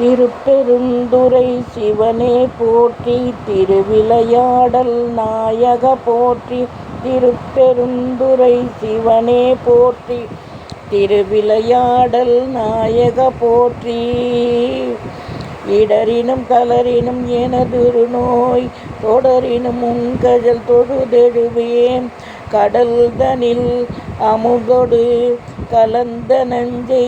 திருப்பெருந்துரை சிவனே போற்றி திருவிளையாடல் நாயக போற்றி திருப்பெருந்துரை சிவனே போற்றி திருவிளையாடல் நாயக போற்றி. இடரினும் கலரினும் எனதுரு நோய் தொடரினும் உங்கஜல் தொழுதெழுவேன். கடல் தனில் அமுதொடு கலந்த நஞ்சை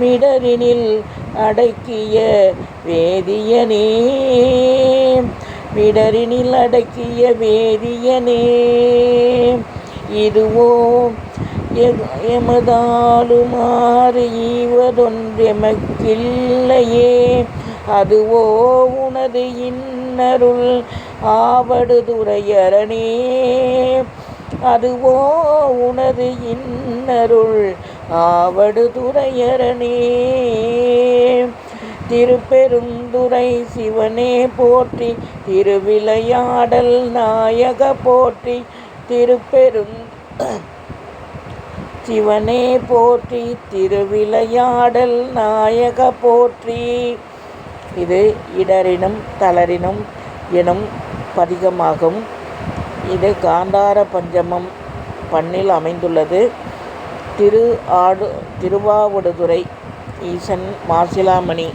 மிடரினில் அடக்கிய வேதியனே. மிடரினில் அடக்கிய வேதியனே. இதுவோ எமதாலுமாறு ஈவதொன்றெமக்கில்லையே. அதுவோ உனது இன்னருள் ஆவடுதுரையரணே அதுவோ உனது இன்னருள் ஆவடுதுரையரணே திருப்பெருந்துறை சிவனே போற்றி திருவிளையாடல் நாயக போற்றி திருப்பெருந் சிவனே போற்றி திருவிளையாடல் நாயக போற்றி. இது இடரினும் தளரினும் எனும் பதிகமாகும். இது காந்தார பஞ்சமம் பண்ணில் அமைந்துள்ளது. திரு ஆடு திருவாவடுதுறை ஈசன் மாசிலாமணி